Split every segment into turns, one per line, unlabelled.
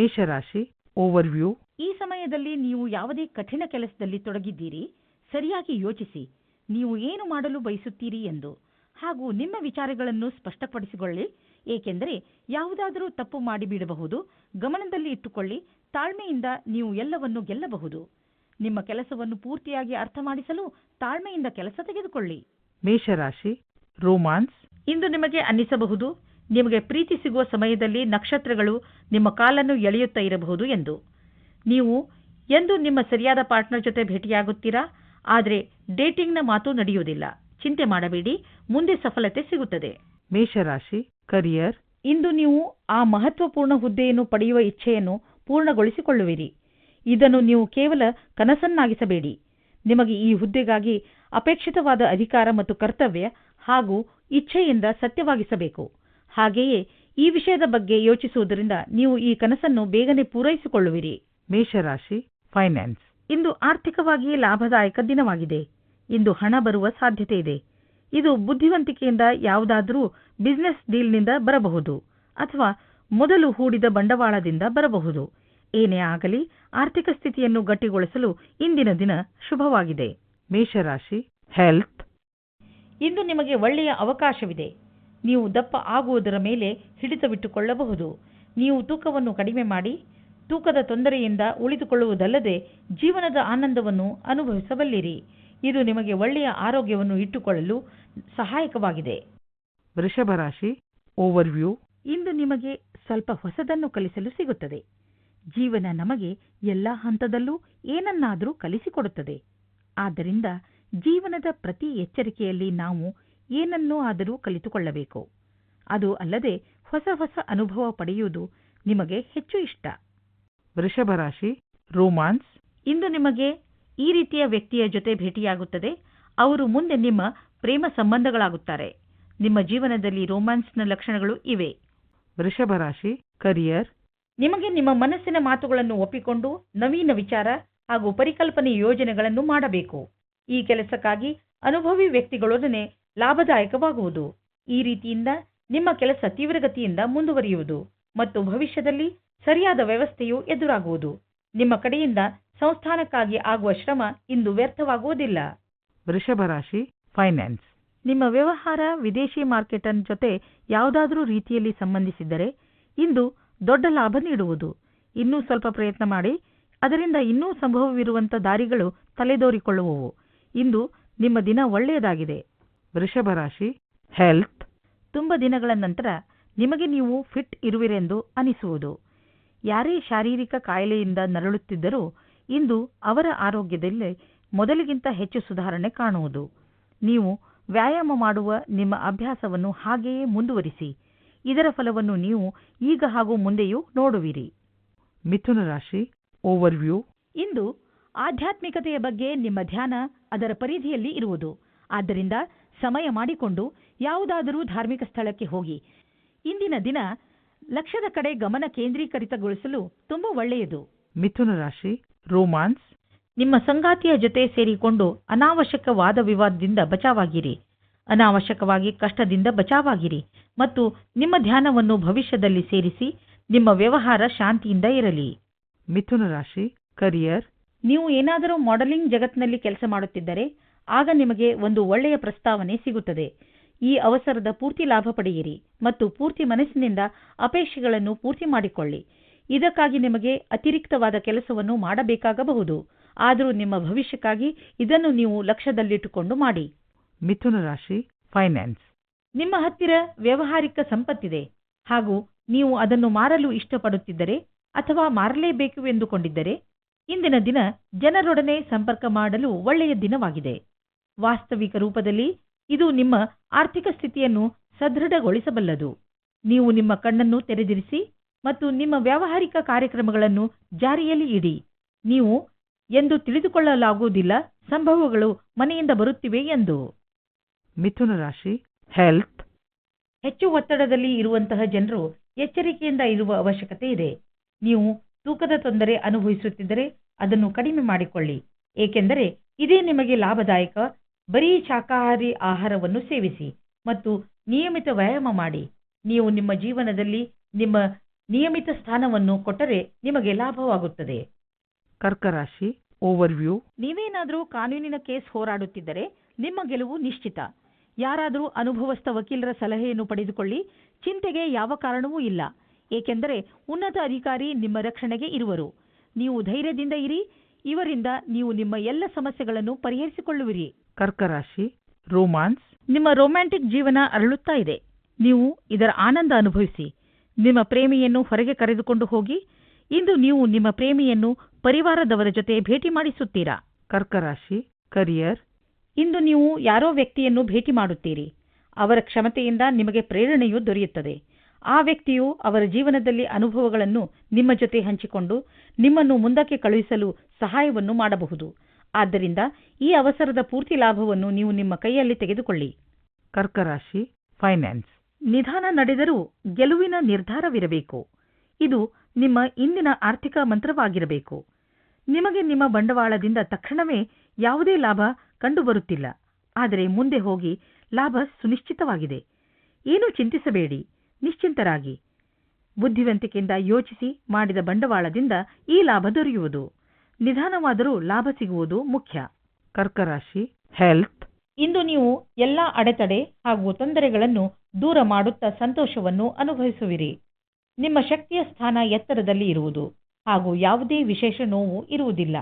ಮೇಷರಾಶಿ ಓವರ್ವ್ಯೂ
ಈ ಸಮಯದಲ್ಲಿ ನೀವು ಯಾವುದೇ ಕಠಿಣ ಕೆಲಸದಲ್ಲಿ ತೊಡಗಿದ್ದೀರಿ ಸರಿಯಾಗಿ ಯೋಚಿಸಿ ನೀವು ಏನು ಮಾಡಲು ಬಯಸುತ್ತೀರಿ ಎಂದು. ಹಾಗೂ ನಿಮ್ಮ ವಿಚಾರಗಳನ್ನು ಸ್ಪಷ್ಟಪಡಿಸಿಕೊಳ್ಳಿ ಏಕೆಂದರೆ ಯಾವುದಾದರೂ ತಪ್ಪು ಮಾಡಿಬಿಡಬಹುದು ಗಮನದಲ್ಲಿ ಇಟ್ಟುಕೊಳ್ಳಿ ತಾಳ್ಮೆಯಿಂದ ನೀವು ಎಲ್ಲವನ್ನು ಗೆಲ್ಲಬಹುದು. ನಿಮ್ಮ ಕೆಲಸವನ್ನು ಪೂರ್ತಿಯಾಗಿ ಅರ್ಥ ಮಾಡಿಸಲು ತಾಳ್ಮೆಯಿಂದ ಕೆಲಸ ತೆಗೆದುಕೊಳ್ಳಿ.
ಮೇಷರಾಶಿ ರೋಮಾನ್ಸ್
ಇಂದು ನಿಮಗೆ ಅನ್ನಿಸಬಹುದು ನಿಮಗೆ ಪ್ರೀತಿ ಸಿಗುವ ಸಮಯದಲ್ಲಿ ನಕ್ಷತ್ರಗಳು ನಿಮ್ಮ ಕಾಲನ್ನು ಎಳೆಯುತ್ತಾ ಇರಬಹುದು ಎಂದು. ನೀವು ಎಂದು ನಿಮ್ಮ ಸರಿಯಾದ ಪಾರ್ಟ್ನರ್ ಜೊತೆ ಭೇಟಿಯಾಗುತ್ತೀರಾ? ಆದರೆ ಡೇಟಿಂಗ್ನ ಮಾತು ನಡೆಯುವುದಿಲ್ಲ. ಚಿಂತೆ ಮಾಡಬೇಡಿ. ಮುಂದೆ ಸಫಲತೆ ಸಿಗುತ್ತದೆ.
ಮೇಷರಾಶಿ ಕರಿಯರ್.
ಇಂದು ನೀವು ಆ ಮಹತ್ವಪೂರ್ಣ ಹುದ್ದೆಯನ್ನು ಪಡೆಯುವ ಇಚ್ಛೆಯನ್ನು ಪೂರ್ಣಗೊಳಿಸಿಕೊಳ್ಳುವಿರಿ. ಇದನ್ನು ನೀವು ಕೇವಲ ಕನಸನ್ನಾಗಿಸಬೇಡಿ. ನಿಮಗೆ ಈ ಹುದ್ದೆಗಾಗಿ ಅಪೇಕ್ಷಿತವಾದ ಅಧಿಕಾರ ಮತ್ತು ಕರ್ತವ್ಯ ಹಾಗೂ ಇಚ್ಛೆಯಿಂದ ಸತ್ಯವಾಗಿಸಬೇಕು. ಹಾಗೆಯೇ ಈ ವಿಷಯದ ಬಗ್ಗೆ ಯೋಚಿಸುವುದರಿಂದ ನೀವು ಈ ಕನಸನ್ನು ಬೇಗನೆ ಪೂರೈಸಿಕೊಳ್ಳುವಿರಿ.
ಮೇಷರಾಶಿ ಫೈನಾನ್ಸ್
ಇಂದು ಆರ್ಥಿಕವಾಗಿ ಲಾಭದಾಯಕ ದಿನವಾಗಿದೆ. ಇಂದು ಹಣ ಬರುವ ಸಾಧ್ಯತೆ ಇದೆ. ಇದು ಬುದ್ಧಿವಂತಿಕೆಯಿಂದ ಯಾವುದಾದರೂ ಬಿಸಿನೆಸ್ ಡೀಲ್ನಿಂದ ಬರಬಹುದು ಅಥವಾ ಮೊದಲು ಹೂಡಿದ ಬಂಡವಾಳದಿಂದ ಬರಬಹುದು. ಏನೇ ಆಗಲಿ ಆರ್ಥಿಕ ಸ್ಥಿತಿಯನ್ನು ಗಟ್ಟಿಗೊಳಿಸಲು ಇಂದಿನ ದಿನ ಶುಭವಾಗಿದೆ.
ಮೇಷರಾಶಿ ಹೆಲ್ತ್
ಇಂದು ನಿಮಗೆ ಒಳ್ಳೆಯ ಅವಕಾಶವಿದೆ. ನೀವು ದಪ್ಪ ಆಗುವುದರ ಮೇಲೆ ಹಿಡಿತವಿಟ್ಟುಕೊಳ್ಳಬಹುದು. ನೀವು ತೂಕವನ್ನು ಕಡಿಮೆ ಮಾಡಿ ತೂಕದ ತೊಂದರೆಯಿಂದ ಉಳಿದುಕೊಳ್ಳುವುದಲ್ಲದೆ ಜೀವನದ ಆನಂದವನ್ನು ಅನುಭವಿಸಬಲ್ಲಿರಿ. ಇದು ನಿಮಗೆ ಒಳ್ಳೆಯ ಆರೋಗ್ಯವನ್ನು ಇಟ್ಟುಕೊಳ್ಳಲು ಸಹಾಯಕವಾಗಿದೆ.
ವೃಷಭ ರಾಶಿ ಓವರ್ವ್ಯೂ
ಇಂದು ನಿಮಗೆ ಸ್ವಲ್ಪ ಹೊಸದನ್ನು ಕಲಿಸಲು ಸಿಗುತ್ತದೆ. ಜೀವನ ನಮಗೆ ಎಲ್ಲ ಹಂತದಲ್ಲೂ ಏನನ್ನಾದರೂ ಕಲಿಸಿಕೊಡುತ್ತದೆ. ಆದ್ದರಿಂದ ಜೀವನದ ಪ್ರತಿ ಎಚ್ಚರಿಕೆಯಲ್ಲಿ ನಾವು ಏನನ್ನೂ ಆದರೂ ಕಲಿತುಕೊಳ್ಳಬೇಕು. ಅದು ಅಲ್ಲದೆ ಹೊಸ ಹೊಸ ಅನುಭವ ಪಡೆಯುವುದು ನಿಮಗೆ ಹೆಚ್ಚು ಇಷ್ಟ.
ವೃಷಭ ರಾಶಿ ರೋಮಾನ್ಸ್.
ಇಂದು ನಿಮಗೆ ಈ ರೀತಿಯ ವ್ಯಕ್ತಿಯ ಜೊತೆ ಭೇಟಿಯಾಗುತ್ತದೆ. ಅವರು ಮುಂದೆ ನಿಮ್ಮ ಪ್ರೇಮ ಸಂಬಂಧಗಳಾಗುತ್ತಾರೆ. ನಿಮ್ಮ ಜೀವನದಲ್ಲಿ ರೋಮ್ಯಾನ್ಸ್ನ ಲಕ್ಷಣಗಳು ಇವೆ.
ವೃಷಭ ರಾಶಿ ಕರಿಯರ್.
ನಿಮಗೆ ನಿಮ್ಮ ಮನಸ್ಸಿನ ಮಾತುಗಳನ್ನು ಒಪ್ಪಿಕೊಂಡು ನವೀನ ವಿಚಾರ ಹಾಗೂ ಪರಿಕಲ್ಪನೆ ಯೋಜನೆಗಳನ್ನು ಮಾಡಬೇಕು. ಈ ಕೆಲಸಕ್ಕಾಗಿ ಅನುಭವಿ ವ್ಯಕ್ತಿಗಳೊಡನೆ ಲಾಭದಾಯಕವಾಗುವುದು. ಈ ರೀತಿಯಿಂದ ನಿಮ್ಮ ಕೆಲಸ ತೀವ್ರಗತಿಯಿಂದ ಮುಂದುವರಿಯುವುದು ಮತ್ತು ಭವಿಷ್ಯದಲ್ಲಿ ಸರಿಯಾದ ವ್ಯವಸ್ಥೆಯು ಎದುರಾಗುವುದು. ನಿಮ್ಮ ಕಡೆಯಿಂದ ಸಂಸ್ಥಾನಕ್ಕಾಗಿ ಆಗುವ ಶ್ರಮ ಇಂದು ವ್ಯರ್ಥವಾಗುವುದಿಲ್ಲ.
ವೃಷಭ ರಾಶಿ ಫೈನಾನ್ಸ್
ನಿಮ್ಮ ವ್ಯವಹಾರ ವಿದೇಶಿ ಮಾರ್ಕೆಟನ್ ಜೊತೆ ಯಾವುದಾದರೂ ರೀತಿಯಲ್ಲಿ ಸಂಬಂಧಿಸಿದರೆ ಇಂದು ದೊಡ್ಡ ಲಾಭ ನೀಡುವುದು. ಇನ್ನೂ ಸ್ವಲ್ಪ ಪ್ರಯತ್ನ ಮಾಡಿ ಅದರಿಂದ ಇನ್ನೂ ಸಂಭವವಿರುವಂಥ ದಾರಿಗಳು ತಲೆದೋರಿಕೊಳ್ಳುವವು. ಇಂದು ನಿಮ್ಮ ದಿನ ಒಳ್ಳೆಯದಾಗಿದೆ.
ವೃಷಭ ರಾಶಿ ಹೆಲ್ತ್
ತುಂಬ ದಿನಗಳ ನಂತರ ನಿಮಗೆ ನೀವು ಫಿಟ್ ಇರುವಿರೆಂದು ಅನಿಸುವುದು. ಯಾರೇ ಶಾರೀರಿಕ ಕಾಯಿಲೆಯಿಂದ ನರಳುತ್ತಿದ್ದರೂ ಇಂದು ಅವರ ಆರೋಗ್ಯದಲ್ಲಿ ಮೊದಲಿಗಿಂತ ಹೆಚ್ಚು ಸುಧಾರಣೆ ಕಾಣುವುದು. ನೀವು ವ್ಯಾಯಾಮ ಮಾಡುವ ನಿಮ್ಮ ಅಭ್ಯಾಸವನ್ನು ಹಾಗೆಯೇ ಮುಂದುವರಿಸಿ. ಇದರ ಫಲವನ್ನು ನೀವು ಈಗ ಹಾಗೂ ಮುಂದೆಯೂ ನೋಡುವಿರಿ.
ಮಿಥುನ ರಾಶಿ ಓವರ್ವ್ಯೂ
ಇಂದು ಆಧ್ಯಾತ್ಮಿಕತೆಯ ಬಗ್ಗೆ ನಿಮ್ಮ ಧ್ಯಾನ ಅದರ ಪರಿಧಿಯಲ್ಲಿ ಇರುವುದು. ಆದ್ದರಿಂದ ಸಮಯ ಮಾಡಿಕೊಂಡು ಯಾವುದಾದರೂ ಧಾರ್ಮಿಕ ಸ್ಥಳಕ್ಕೆ ಹೋಗಿ. ಇಂದಿನ ದಿನ ಲಕ್ಷ್ಯದ ಕಡೆ ಗಮನ ಕೇಂದ್ರೀಕರಿತಗೊಳಿಸಲು ತುಂಬಾ ಒಳ್ಳೆಯದು.
ಮಿಥುನ ರಾಶಿ ರೋಮಾನ್ಸ್.
ನಿಮ್ಮ ಸಂಗಾತಿಯ ಜೊತೆ ಸೇರಿಕೊಂಡು ಅನಾವಶ್ಯಕ ವಾದ ವಿವಾದದಿಂದ ಬಚಾವಾಗಿರಿ. ಅನಾವಶ್ಯಕವಾಗಿ ಕಷ್ಟದಿಂದ ಬಚಾವಾಗಿರಿ ಮತ್ತು ನಿಮ್ಮ ಧ್ಯಾನವನ್ನು ಭವಿಷ್ಯದಲ್ಲಿ ಸೇರಿಸಿ ನಿಮ್ಮ ವ್ಯವಹಾರ ಶಾಂತಿಯಿಂದ ಇರಲಿ.
ಮಿಥುನ ರಾಶಿ ಕರಿಯರ್.
ನೀವು ಏನಾದರೂ ಮಾಡೆಲಿಂಗ್ ಜಗತ್ತಿನಲ್ಲಿ ಕೆಲಸ ಮಾಡುತ್ತಿದ್ದರೆ ಆಗ ನಿಮಗೆ ಒಂದು ಒಳ್ಳೆಯ ಪ್ರಸ್ತಾವನೆ ಸಿಗುತ್ತದೆ. ಈ ಅವಸರದ ಪೂರ್ತಿ ಲಾಭ ಪಡೆಯಿರಿ ಮತ್ತು ಪೂರ್ತಿ ಮನಸ್ಸಿನಿಂದ ಅಪೇಕ್ಷೆಗಳನ್ನು ಪೂರ್ತಿ ಮಾಡಿಕೊಳ್ಳಿ. ಇದಕ್ಕಾಗಿ ನಿಮಗೆ ಅತಿರಿಕ್ತವಾದ ಕೆಲಸವನ್ನು ಮಾಡಬೇಕಾಗಬಹುದು. ಆದರೂ ನಿಮ್ಮ ಭವಿಷ್ಯಕ್ಕಾಗಿ ಇದನ್ನು ನೀವು ಲಕ್ಷ್ಯದಲ್ಲಿಟ್ಟುಕೊಂಡು ಮಾಡಿ.
ಮಿಥುನ ರಾಶಿ ಫೈನಾನ್ಸ್
ನಿಮ್ಮ ಹತ್ತಿರ ವ್ಯಾವಹಾರಿಕ ಸಂಪತ್ತಿದೆ. ಹಾಗೂ ನೀವು ಅದನ್ನು ಮಾರಲು ಇಷ್ಟಪಡುತ್ತಿದ್ದರೆ ಅಥವಾ ಮಾರಲೇಬೇಕು ಎಂದುಕೊಂಡಿದ್ದರೆ ಇಂದಿನ ದಿನ ಜನರೊಡನೆ ಸಂಪರ್ಕ ಮಾಡಲು ಒಳ್ಳೆಯ ದಿನವಾಗಿದೆ. ವಾಸ್ತವಿಕ ರೂಪದಲ್ಲಿ ಇದು ನಿಮ್ಮ ಆರ್ಥಿಕ ಸ್ಥಿತಿಯನ್ನು ಸದೃಢಗೊಳಿಸಬಲ್ಲದು. ನೀವು ನಿಮ್ಮ ಕಣ್ಣನ್ನು ತೆರೆದಿರಿಸಿ ಮತ್ತು ನಿಮ್ಮ ವ್ಯಾವಹಾರಿಕ ಕಾರ್ಯಕ್ರಮಗಳನ್ನು ಜಾರಿಯಲ್ಲಿ ಇಡಿ. ನೀವು ಎಂದು ತಿಳಿದುಕೊಳ್ಳಲಾಗುವುದಿಲ್ಲ ಸಂಭವಗಳು ಮನೆಯಿಂದ ಬರುತ್ತಿವೆ ಎಂದು.
ಮಿಥುನ ರಾಶಿ ಹೆಲ್ತ್
ಹೆಚ್ಚು ಒತ್ತಡದಲ್ಲಿ ಇರುವಂತಹ ಜನರು ಎಚ್ಚರಿಕೆಯಿಂದ ಇರುವ ಅವಶ್ಯಕತೆ ಇದೆ. ನೀವು ತೂಕದ ತೊಂದರೆ ಅನುಭವಿಸುತ್ತಿದ್ದರೆ ಅದನ್ನು ಕಡಿಮೆ ಮಾಡಿಕೊಳ್ಳಿ. ಏಕೆಂದರೆ ಇದೇ ನಿಮಗೆ ಲಾಭದಾಯಕ ಬರೀ ಶಾಖಾಹಾರಿ ಆಹಾರವನ್ನು ಸೇವಿಸಿ ಮತ್ತು ನಿಯಮಿತ ವ್ಯಾಯಾಮ ಮಾಡಿ. ನೀವು ನಿಮ್ಮ ಜೀವನದಲ್ಲಿ ನಿಮ್ಮ ನಿಯಮಿತ ಸ್ಥಾನವನ್ನು ಕೊಟ್ಟರೆ ನಿಮಗೆ ಲಾಭವಾಗುತ್ತದೆ.
ಕರ್ಕರಾಶಿ ಓವರ್ವ್ಯೂ.
ನೀವೇನಾದರೂ ಕಾನೂನಿನ ಕೇಸ್ ಹೋರಾಡುತ್ತಿದ್ದರೆ ನಿಮ್ಮ ಗೆಲುವು ನಿಶ್ಚಿತ. ಯಾರಾದರೂ ಅನುಭವಸ್ಥ ವಕೀಲರ ಸಲಹೆಯನ್ನು ಪಡೆದುಕೊಳ್ಳಿ ಚಿಂತೆಗೆ ಯಾವ ಕಾರಣವೂ ಇಲ್ಲ. ಏಕೆಂದರೆ ಉನ್ನತ ಅಧಿಕಾರಿ ನಿಮ್ಮ ರಕ್ಷಣೆಗೆ ಇರುವರು. ನೀವು ಧೈರ್ಯದಿಂದ ಇರಿ ಇವರಿಂದ ನೀವು ನಿಮ್ಮ ಎಲ್ಲ ಸಮಸ್ಯೆಗಳನ್ನು ಪರಿಹರಿಸಿಕೊಳ್ಳುವಿರಿ.
ಕರ್ಕ ರಾಶಿ ರೋಮಾನ್ಸ್,
ನಿಮ್ಮ ರೊಮ್ಯಾಂಟಿಕ್ ಜೀವನ ಅರಳುತ್ತಾ ಇದೆ. ನೀವು ಇದರ ಆನಂದ ಅನುಭವಿಸಿ. ನಿಮ್ಮ ಪ್ರೇಮಿಯನ್ನು ಹೊರಗೆ ಕರೆದುಕೊಂಡು ಹೋಗಿ. ಇಂದು ನೀವು ನಿಮ್ಮ ಪ್ರೇಮಿಯನ್ನು ಪರಿವಾರದವರ ಜೊತೆ ಭೇಟಿ ಮಾಡಿಸುತ್ತೀರಾ?
ಕರ್ಕರಾಶಿ, ಕರಿಯರ್,
ಇಂದು ನೀವು ಯಾರೋ ವ್ಯಕ್ತಿಯನ್ನು ಭೇಟಿ ಮಾಡುತ್ತೀರಿ. ಅವರ ಕ್ಷಮತೆಯಿಂದ ನಿಮಗೆ ಪ್ರೇರಣೆಯು ದೊರೆಯುತ್ತದೆ. ಆ ವ್ಯಕ್ತಿಯು ಅವರ ಜೀವನದಲ್ಲಿ ಅನುಭವಗಳನ್ನು ನಿಮ್ಮ ಜೊತೆ ಹಂಚಿಕೊಂಡು ನಿಮ್ಮನ್ನು ಮುಂದಕ್ಕೆ ಕಳುಹಿಸಲು ಸಹಾಯವನ್ನು ಮಾಡಬಹುದು. ಆದ್ದರಿಂದ ಈ ಅವಸರದ ಪೂರ್ತಿ ಲಾಭವನ್ನು ನೀವು ನಿಮ್ಮ ಕೈಯಲ್ಲಿ ತೆಗೆದುಕೊಳ್ಳಿ.
ಕರ್ಕರಾಶಿ ಫೈನಾನ್ಸ್
ನಿಧಾನ ನಡೆದರೂ ಗೆಲುವಿನ ನಿರ್ಧಾರವಿರಬೇಕು. ಇದು ನಿಮ್ಮ ಇಂದಿನ ಆರ್ಥಿಕ ಮಂತ್ರವಾಗಿರಬೇಕು. ನಿಮಗೆ ನಿಮ್ಮ ಬಂಡವಾಳದಿಂದ ತಕ್ಷಣವೇ ಯಾವುದೇ ಲಾಭ ಕಂಡುಬರುತ್ತಿಲ್ಲ. ಆದರೆ ಮುಂದೆ ಹೋಗಿ ಲಾಭ ಸುನಿಶ್ಚಿತವಾಗಿದೆ. ಏನೂ ಚಿಂತಿಸಬೇಡಿ. ನಿಶ್ಚಿಂತರಾಗಿ. ಬುದ್ಧಿವಂತಿಕೆಯಿಂದ ಯೋಚಿಸಿ ಮಾಡಿದ ಬಂಡವಾಳದಿಂದ ಈ ಲಾಭ ದೊರೆಯುವುದು. ನಿಧಾನವಾದರೂ ಲಾಭ ಸಿಗುವುದು ಮುಖ್ಯ.
ಕರ್ಕರಾಶಿ ಹೆಲ್ತ್
ಇಂದು ನೀವು ಎಲ್ಲಾ ಅಡೆತಡೆ ಹಾಗೂ ತೊಂದರೆಗಳನ್ನು ದೂರ ಮಾಡುತ್ತಾ ಸಂತೋಷವನ್ನು ಅನುಭವಿಸುವಿರಿ. ನಿಮ್ಮ ಶಕ್ತಿಯ ಸ್ಥಾನ ಎತ್ತರದಲ್ಲಿ ಇರುವುದು ಹಾಗೂ ಯಾವುದೇ ವಿಶೇಷ ನೋವು ಇರುವುದಿಲ್ಲ.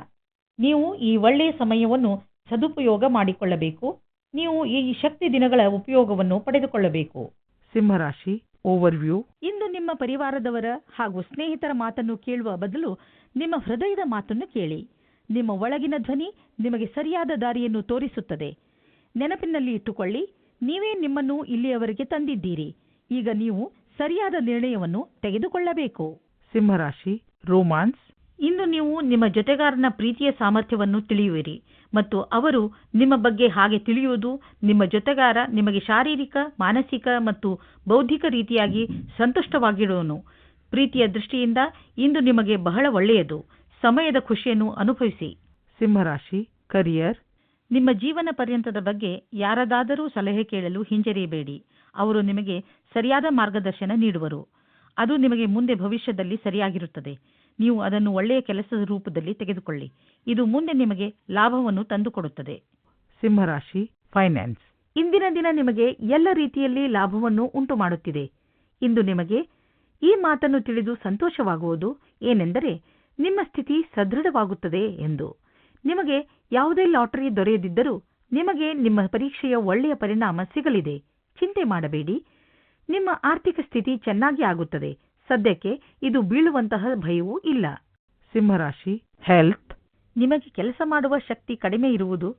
ನೀವು ಈ ಒಳ್ಳೆಯ ಸಮಯವನ್ನು ಸದುಪಯೋಗ ಮಾಡಿಕೊಳ್ಳಬೇಕು. ನೀವು ಈ ಶಕ್ತಿ ದಿನಗಳ ಉಪಯೋಗವನ್ನು ಪಡೆದುಕೊಳ್ಳಬೇಕು.
ಸಿಂಹರಾಶಿ ಓವರ್ವ್ಯೂ
ಇಂದು ನಿಮ್ಮ ಪರಿವಾರದವರ ಹಾಗೂ ಸ್ನೇಹಿತರ ಮಾತನ್ನು ಕೇಳುವ ಬದಲು ನಿಮ್ಮ ಹೃದಯದ ಮಾತನ್ನು ಕೇಳಿ. ನಿಮ್ಮ ಒಳಗಿನ ಧ್ವನಿ ನಿಮಗೆ ಸರಿಯಾದ ದಾರಿಯನ್ನು ತೋರಿಸುತ್ತದೆ. ನೆನಪಿನಲ್ಲಿ ಇಟ್ಟುಕೊಳ್ಳಿ ನೀವೇ ನಿಮ್ಮನ್ನು ಇಲ್ಲಿಯವರೆಗೆ ತಂದಿದ್ದೀರಿ. ಈಗ ನೀವು ಸರಿಯಾದ ನಿರ್ಣಯವನ್ನು ತೆಗೆದುಕೊಳ್ಳಬೇಕು.
ಸಿಂಹರಾಶಿ ರೋಮಾನ್ಸ್
ಇಂದು ನೀವು ನಿಮ್ಮ ಜೊತೆಗಾರನ ಪ್ರೀತಿಯ ಸಾಮರ್ಥ್ಯವನ್ನು ತಿಳಿಯುವಿರಿ ಮತ್ತು ಅವರು ನಿಮ್ಮ ಬಗ್ಗೆ ಹಾಗೆ ತಿಳಿಯುವುದು ನಿಮ್ಮ ಜೊತೆಗಾರ ನಿಮಗೆ ಶಾರೀರಿಕ ಮಾನಸಿಕ ಮತ್ತು ಬೌದ್ಧಿಕ ರೀತಿಯಾಗಿ ಸಂತುಷ್ಟವಾಗಿಡುವನು. ಪ್ರೀತಿಯ ದೃಷ್ಟಿಯಿಂದ ಇಂದು ನಿಮಗೆ ಬಹಳ ಒಳ್ಳೆಯದು. ಸಮಯದ ಖುಷಿಯನ್ನು ಅನುಭವಿಸಿ.
ಸಿಂಹರಾಶಿ ಕರಿಯರ್
ನಿಮ್ಮ ಜೀವನ ಪರ್ಯಂತದ ಬಗ್ಗೆ ಯಾರದಾದರೂ ಸಲಹೆ ಕೇಳಲು ಹಿಂಜರಿಯಬೇಡಿ. ಅವರು ನಿಮಗೆ ಸರಿಯಾದ ಮಾರ್ಗದರ್ಶನ ನೀಡುವರು. ಅದು ನಿಮಗೆ ಮುಂದೆ ಭವಿಷ್ಯದಲ್ಲಿ ಸರಿಯಾಗಿರುತ್ತದೆ. ನೀವು ಅದನ್ನು ಒಳ್ಳೆಯ ಕೆಲಸದ ರೂಪದಲ್ಲಿ ತೆಗೆದುಕೊಳ್ಳಿ. ಇದು ಮುಂದೆ ನಿಮಗೆ ಲಾಭವನ್ನು ತಂದುಕೊಡುತ್ತದೆ.
ಸಿಂಹರಾಶಿ ಫೈನಾನ್ಸ್
ಇಂದಿನ ದಿನ ನಿಮಗೆ ಎಲ್ಲ ರೀತಿಯಲ್ಲಿ ಲಾಭವನ್ನು ಉಂಟು ಮಾಡುತ್ತಿದೆ ಇಂದು ನಿಮಗೆ ಈ ಮಾತನ್ನು ತಿಳಿದು ಸಂತೋಷವಾಗುವುದು ಏನೆಂದರೆ ನಿಮ್ಮ ಸ್ಥಿತಿ ಸದೃಢವಾಗುತ್ತದೆ ಎಂದು. ನಿಮಗೆ ಯಾವುದೇ ಲಾಟರಿ ದೊರೆಯದಿದ್ದರೂ ನಿಮಗೆ ನಿಮ್ಮ ಪರೀಕ್ಷೆಯ ಒಳ್ಳೆಯ ಪರಿಣಾಮ ಸಿಗಲಿದೆ. ಚಿಂತೆ ಮಾಡಬೇಡಿ. ನಿಮ್ಮ ಆರ್ಥಿಕ ಸ್ಥಿತಿ ಚೆನ್ನಾಗಿ ಆಗುತ್ತದೆ. ಸದ್ಯಕ್ಕೆ ಇದು ಬೀಳುವಂತಹ ಭಯವೂ ಇಲ್ಲ.
ಸಿಂಹರಾಶಿ ಹೆಲ್ತ್
ನಿಮಗೆ ಕೆಲಸ ಮಾಡುವ ಶಕ್ತಿ ಕಡಿಮೆ ಇರುವುದು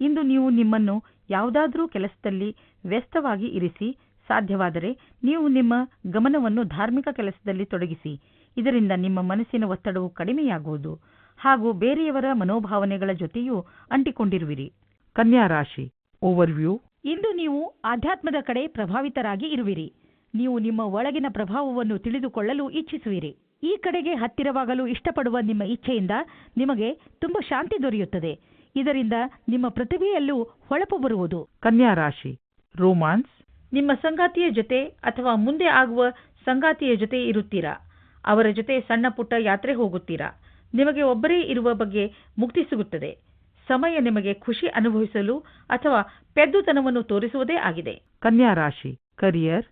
ಇಂದು ನೀವು ನಿಮ್ಮನ್ನು ಯಾವುದಾದರೂ ಕೆಲಸದಲ್ಲಿ ವ್ಯಸ್ತವಾಗಿ ಇರಿಸಿ ಸಾಧ್ಯವಾದರೆ ನೀವು ನಿಮ್ಮ ಗಮನವನ್ನು ಧಾರ್ಮಿಕ ಕೆಲಸದಲ್ಲಿ ತೊಡಗಿಸಿ ಇದರಿಂದ ನಿಮ್ಮ ಮನಸ್ಸಿನ ಒತ್ತಡವು ಕಡಿಮೆಯಾಗುವುದು ಹಾಗೂ ಬೇರೆಯವರ ಮನೋಭಾವನೆಗಳ ಜೊತೆಯೂ ಅಂಟಿಕೊಂಡಿರುವಿರಿ.
ಕನ್ಯಾ ರಾಶಿ ಓವರ್ವ್ಯೂ
ಇಂದು ನೀವು ಆಧ್ಯಾತ್ಮದ ಕಡೆ ಪ್ರಭಾವಿತರಾಗಿ ಇರುವಿರಿ. ನೀವು ನಿಮ್ಮ ಒಳಗಿನ ಪ್ರಭಾವವನ್ನು ತಿಳಿದುಕೊಳ್ಳಲು ಇಚ್ಛಿಸುವಿರಿ. ಈ ಕಡೆಗೆ ಹತ್ತಿರವಾಗಲು ಇಷ್ಟಪಡುವ ನಿಮ್ಮ ಇಚ್ಛೆಯಿಂದ ನಿಮಗೆ ತುಂಬಾ ಶಾಂತಿ ದೊರೆಯುತ್ತದೆ. ಇದರಿಂದ ನಿಮ್ಮ ಪ್ರತಿಭೆಯಲ್ಲೂ ಹೊಳಪು ಬರುವುದು.
ಕನ್ಯಾ ರಾಶಿ ರೋಮಾನ್ಸ್.
ನಿಮ್ಮ ಸಂಗಾತಿಯ ಜೊತೆ ಅಥವಾ ಮುಂದೆ ಆಗುವ ಸಂಗಾತಿಯ ಜೊತೆ ಇರುತ್ತೀರಾ? ಅವರ ಜೊತೆ ಸಣ್ಣ ಪುಟ್ಟ ಯಾತ್ರೆ ಹೋಗುತ್ತೀರಾ? ನಿಮಗೆ ಒಬ್ಬರೇ ಇರುವ ಬಗ್ಗೆ ಮುಕ್ತಿ ಸಿಗುತ್ತದೆ. ಸಮಯ ನಿಮಗೆ ಖುಷಿ ಅನುಭವಿಸಲು ಅಥವಾ ಪೆದ್ದುತನವನ್ನು ತೋರಿಸುವುದೇ ಆಗಿದೆ.
ಕನ್ಯಾ ರಾಶಿ ಕರಿಯರ್.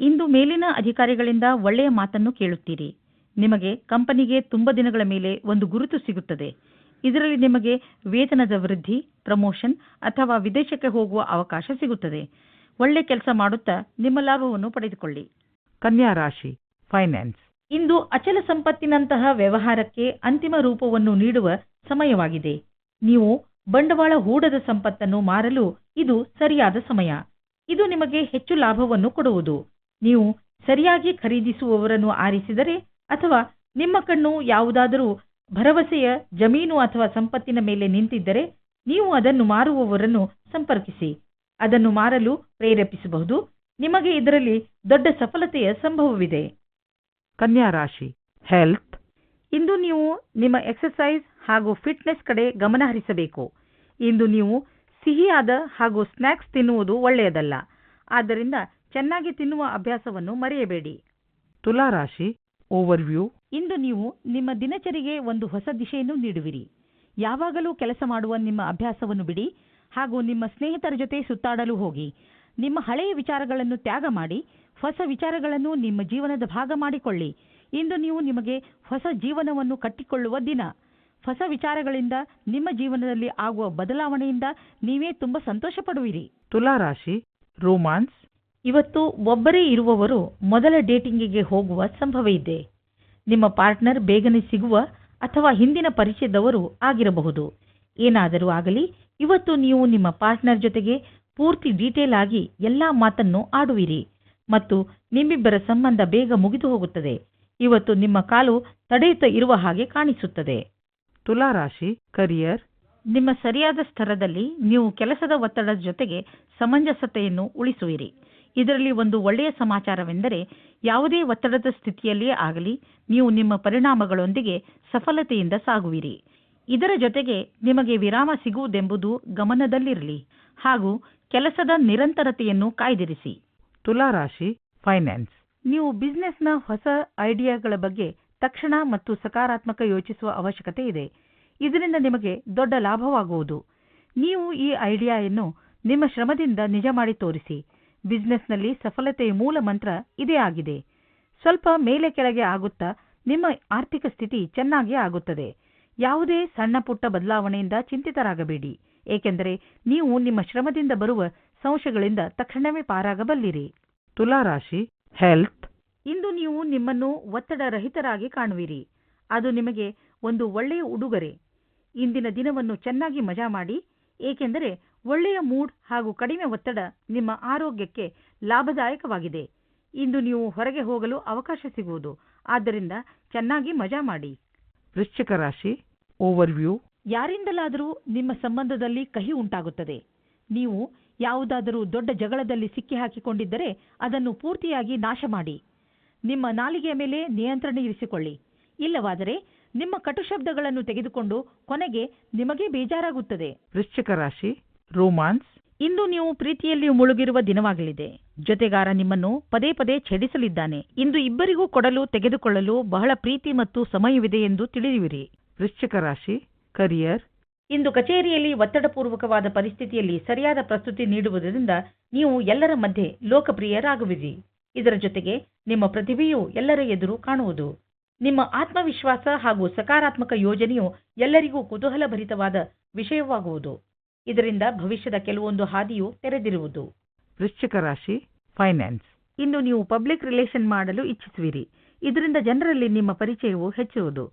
ಇಂದು ಮೇಲಿನ ಅಧಿಕಾರಿಗಳಿಂದ ಒಳ್ಳೆಯ ಮಾತನ್ನು ಕೇಳುತ್ತೀರಿ. ನಿಮಗೆ ಕಂಪನಿಗೆ ತುಂಬ ದಿನಗಳ ಮೇಲೆ ಒಂದು ಗುರುತು ಸಿಗುತ್ತದೆ. ಇದರಲ್ಲಿ ನಿಮಗೆ ವೇತನದ ವೃದ್ಧಿ ಪ್ರಮೋಷನ್ ಅಥವಾ ವಿದೇಶಕ್ಕೆ ಹೋಗುವ ಅವಕಾಶ ಸಿಗುತ್ತದೆ. ಒಳ್ಳೆ ಕೆಲಸ ಮಾಡುತ್ತಾ ನಿಮ್ಮ ಲಾಭವನ್ನು ಪಡೆದುಕೊಳ್ಳಿ.
ಕನ್ಯಾ ರಾಶಿ ಫೈನಾನ್ಸ್.
ಇಂದು ಅಚಲ ಸಂಪತ್ತಿನಂತಹ ವ್ಯವಹಾರಕ್ಕೆ ಅಂತಿಮ ರೂಪವನ್ನು ನೀಡುವ ಸಮಯವಾಗಿದೆ. ನೀವು ಬಂಡವಾಳ ಹೂಡದ ಸಂಪತ್ತನ್ನು ಮಾರಲು ಇದು ಸರಿಯಾದ ಸಮಯ. ಇದು ನಿಮಗೆ ಹೆಚ್ಚು ಲಾಭವನ್ನು ಕೊಡುವುದು. ನೀವು ಸರಿಯಾಗಿ ಖರೀದಿಸುವವರನ್ನು ಆರಿಸಿದರೆ ಅಥವಾ ನಿಮ್ಮ ಕಣ್ಣು ಯಾವುದಾದರೂ ಭರವಸೆಯ ಜಮೀನು ಅಥವಾ ಸಂಪತ್ತಿನ ಮೇಲೆ ನಿಂತಿದ್ದರೆ ನೀವು ಅದನ್ನು ಮಾರುವವರನ್ನು ಸಂಪರ್ಕಿಸಿ. ಅದನ್ನು ಮಾರಲು ಪ್ರೇರೇಪಿಸಬಹುದು. ನಿಮಗೆ ಇದರಲ್ಲಿ ದೊಡ್ಡ ಸಫಲತೆಯ ಸಂಭವವಿದೆ.
ಕನ್ಯಾ ರಾಶಿ ಹೆಲ್ತ್
ಇಂದು ನೀವು ನಿಮ್ಮ ಎಕ್ಸರ್ಸೈಸ್ ಹಾಗೂ ಫಿಟ್ನೆಸ್ ಕಡೆ ಗಮನ ಹರಿಸಬೇಕು. ಇಂದು ನೀವು ಸಿಹಿಯಾದ ಹಾಗೂ ಸ್ನ್ಯಾಕ್ಸ್ ತಿನ್ನುವುದು ಒಳ್ಳೆಯದಲ್ಲ. ಆದ್ದರಿಂದ ಚೆನ್ನಾಗಿ ತಿನ್ನುವ ಅಭ್ಯಾಸವನ್ನು ಮರೆಯಬೇಡಿ.
ತುಲಾ ರಾಶಿ ಓವರ್ವ್ಯೂ
ಇಂದು ನೀವು ನಿಮ್ಮ ದಿನಚರಿಗೆ ಒಂದು ಹೊಸ ದಿಶೆಯನ್ನು ನೀಡುವಿರಿ. ಯಾವಾಗಲೂ ಕೆಲಸ ಮಾಡುವ ನಿಮ್ಮ ಅಭ್ಯಾಸವನ್ನು ಬಿಡಿ ಹಾಗೂ ನಿಮ್ಮ ಸ್ನೇಹಿತರ ಜೊತೆ ಸುತ್ತಾಡಲು ಹೋಗಿ. ನಿಮ್ಮ ಹಳೆಯ ವಿಚಾರಗಳನ್ನು ತ್ಯಾಗ ಮಾಡಿ ಹೊಸ ವಿಚಾರಗಳನ್ನು ನಿಮ್ಮ ಜೀವನದ ಭಾಗ ಮಾಡಿಕೊಳ್ಳಿ. ಇಂದು ನೀವು ನಿಮಗೆ ಹೊಸ ಜೀವನವನ್ನು ಕಟ್ಟಿಕೊಳ್ಳುವ ದಿನ. ಹೊಸ ವಿಚಾರಗಳಿಂದ ನಿಮ್ಮ ಜೀವನದಲ್ಲಿ ಆಗುವ ಬದಲಾವಣೆಯಿಂದ ನೀವೇ ತುಂಬಾ ಸಂತೋಷ ಪಡುವಿರಿ.
ತುಲಾ ರಾಶಿ ರೋಮಾನ್ಸ್
ಇವತ್ತು ಒಬ್ಬರೇ ಇರುವವರು ಮೊದಲ ಡೇಟಿಂಗಿಗೆ ಹೋಗುವ ಸಂಭವ ಇದೆ. ನಿಮ್ಮ ಪಾರ್ಟ್ನರ್ ಬೇಗನೆ ಸಿಗುವ ಅಥವಾ ಹಿಂದಿನ ಪರಿಚಯದವರು ಆಗಿರಬಹುದು. ಏನಾದರೂ ಆಗಲಿ ಇವತ್ತು ನೀವು ನಿಮ್ಮ ಪಾರ್ಟ್ನರ್ ಜೊತೆಗೆ ಪೂರ್ತಿ ಡೀಟೇಲ್ ಆಗಿ ಎಲ್ಲಾ ಮಾತನ್ನು ಆಡುವಿರಿ ಮತ್ತು ನಿಮ್ಮಿಬ್ಬರ ಸಂಬಂಧ ಬೇಗ ಮುಗಿದು ಹೋಗುತ್ತದೆ. ಇವತ್ತು ನಿಮ್ಮ ಕಾಲು ತಡೆಯುತ್ತಾ ಇರುವ ಹಾಗೆ ಕಾಣಿಸುತ್ತದೆ.
ತುಲಾ ರಾಶಿ ಕರಿಯರ್
ನಿಮ್ಮ ಸರಿಯಾದ ಸ್ಥಳದಲ್ಲಿ ನೀವು ಕೆಲಸದ ಒತ್ತಡದ ಜೊತೆಗೆ ಸಮಂಜಸತೆಯನ್ನು ಉಳಿಸುವಿರಿ. ಇದರಲ್ಲಿ ಒಂದು ಒಳ್ಳೆಯ ಸಮಾಚಾರವೆಂದರೆ ಯಾವುದೇ ಒತ್ತಡದ ಸ್ಥಿತಿಯಲ್ಲಿಯೇ ಆಗಲಿ ನೀವು ನಿಮ್ಮ ಪರಿಣಾಮಗಳೊಂದಿಗೆ ಸಫಲತೆಯಿಂದ ಸಾಗುವಿರಿ. ಇದರ ಜೊತೆಗೆ ನಿಮಗೆ ವಿರಾಮ ಸಿಗುವುದೆಂಬುದು ಗಮನದಲ್ಲಿರಲಿ ಹಾಗೂ ಕೆಲಸದ ನಿರಂತರತೆಯನ್ನು ಕಾಯ್ದಿರಿಸಿ.
ತುಲಾ ರಾಶಿ ಫೈನಾನ್ಸ್
ನೀವು ಬಿಸ್ನೆಸ್ನ ಹೊಸ ಐಡಿಯಾಗಳ ಬಗ್ಗೆ ತಕ್ಷಣ ಮತ್ತು ಸಕಾರಾತ್ಮಕ ಯೋಚಿಸುವ ಅವಶ್ಯಕತೆ ಇದೆ. ಇದರಿಂದ ನಿಮಗೆ ದೊಡ್ಡ ಲಾಭವಾಗುವುದು. ನೀವು ಈ ಐಡಿಯಾಯನ್ನು ನಿಮ್ಮ ಶ್ರಮದಿಂದ ನಿಜ ಮಾಡಿ ತೋರಿಸಿ. ಬಿಸ್ನೆಸ್ನಲ್ಲಿ ಸಫಲತೆಯ ಮೂಲ ಮಂತ್ರ ಇದೇ ಆಗಿದೆ. ಸ್ವಲ್ಪ ಮೇಲೆ ಕೆಳಗೆ ಆಗುತ್ತಾ ನಿಮ್ಮ ಆರ್ಥಿಕ ಸ್ಥಿತಿ ಚೆನ್ನಾಗಿ ಆಗುತ್ತದೆ. ಯಾವುದೇ ಸಣ್ಣ ಪುಟ್ಟ ಬದಲಾವಣೆಯಿಂದ ಚಿಂತಿತರಾಗಬೇಡಿ. ಏಕೆಂದರೆ ನೀವು ನಿಮ್ಮ ಶ್ರಮದಿಂದ ಬರುವ ಸಂಶಯಗಳಿಂದ ತಕ್ಷಣವೇ ಪಾರಾಗಬಲ್ಲಿರಿ.
ತುಲಾ ರಾಶಿ ಹೆಲ್ತ್
ಇಂದು ನೀವು ನಿಮ್ಮನ್ನು ಒತ್ತಡ ರಹಿತರಾಗಿ ಕಾಣುವಿರಿ. ಅದು ನಿಮಗೆ ಒಂದು ಒಳ್ಳೆಯ ಉಡುಗೊರೆ. ಇಂದಿನ ದಿನವನ್ನು ಚೆನ್ನಾಗಿ ಮಜಾ ಮಾಡಿ ಏಕೆಂದರೆ ಒಳ್ಳೆಯ ಮೂಡ್ ಹಾಗೂ ಕಡಿಮೆ ಒತ್ತಡ ನಿಮ್ಮ ಆರೋಗ್ಯಕ್ಕೆ ಲಾಭದಾಯಕವಾಗಿದೆ. ಇಂದು ನೀವು ಹೊರಗೆ ಹೋಗಲು ಅವಕಾಶ ಸಿಗುವುದು. ಆದ್ದರಿಂದ ಚೆನ್ನಾಗಿ ಮಜಾ ಮಾಡಿ.
ವೃಶ್ಚಿಕ ರಾಶಿ ಓವರ್ವ್ಯೂ
ಯಾರಿಂದಲಾದರೂ ನಿಮ್ಮ ಸಂಬಂಧದಲ್ಲಿ ಕಹಿ ಉಂಟಾಗುತ್ತದೆ. ನೀವು ಯಾವುದಾದರೂ ದೊಡ್ಡ ಜಗಳದಲ್ಲಿ ಸಿಕ್ಕಿಹಾಕಿಕೊಂಡಿದ್ದರೆ ಅದನ್ನು ಪೂರ್ತಿಯಾಗಿ ನಾಶ ಮಾಡಿ. ನಿಮ್ಮ ನಾಲಿಗೆಯ ಮೇಲೆ ನಿಯಂತ್ರಣ ಇರಿಸಿಕೊಳ್ಳಿ. ಇಲ್ಲವಾದರೆ ನಿಮ್ಮ ಕಟು ಶಬ್ದಗಳನ್ನು ತೆಗೆದುಕೊಂಡು ಕೊನೆಗೆ ನಿಮಗೆ ಬೇಜಾರಾಗುತ್ತದೆ.
ವೃಶ್ಚಿಕ ರಾಶಿ ರೋಮಾನ್ಸ್.
ಇಂದು ನೀವು ಪ್ರೀತಿಯಲ್ಲಿ ಮುಳುಗಿರುವ ದಿನವಾಗಲಿದೆ. ಜೊತೆಗಾರ ನಿಮ್ಮನ್ನು ಪದೇ ಪದೇ ಛೇಡಿಸಲಿದ್ದಾನೆ ಇಂದು ಇಬ್ಬರಿಗೂ ಕೊಡಲು ತೆಗೆದುಕೊಳ್ಳಲು ಬಹಳ ಪ್ರೀತಿ ಮತ್ತು ಸಮಯವಿದೆ ಎಂದು ತಿಳಿಯುವಿರಿ
ವೃಶ್ಚಿಕ ರಾಶಿ ಕರಿಯರ್.
ಇಂದು ಕಚೇರಿಯಲ್ಲಿ ಒತ್ತಡಪೂರ್ವಕವಾದ ಪರಿಸ್ಥಿತಿಯಲ್ಲಿ ಸರಿಯಾದ ಪ್ರಸ್ತುತಿ ನೀಡುವುದರಿಂದ ನೀವು ಎಲ್ಲರ ಮಧ್ಯೆ ಲೋಕಪ್ರಿಯರಾಗುವಿರಿ. ಇದರ ಜೊತೆಗೆ ನಿಮ್ಮ ಪ್ರತಿಭೆಯು ಎಲ್ಲರ ಎದುರು ಕಾಣುವುದು. ನಿಮ್ಮ ಆತ್ಮವಿಶ್ವಾಸ ಹಾಗೂ ಸಕಾರಾತ್ಮಕ ಯೋಜನೆಯು ಎಲ್ಲರಿಗೂ ಕುತೂಹಲಭರಿತವಾದ ವಿಷಯವಾಗುವುದು. ಇದರಿಂದ ಭವಿಷ್ಯದ ಕೆಲವೊಂದು ಹಾದಿಯು ತೆರೆದಿರುವುದು.
ವೃಶ್ಚಿಕ ರಾಶಿ ಫೈನಾನ್ಸ್
ಇಂದು ನೀವು ಪಬ್ಲಿಕ್ ರಿಲೇಷನ್ ಮಾಡಲು ಇಚ್ಛಿಸುವಿರಿ. ಇದರಿಂದ ಜನರಲ್ಲಿ ನಿಮ್ಮ ಪರಿಚಯವು ಹೆಚ್ಚುವುದು.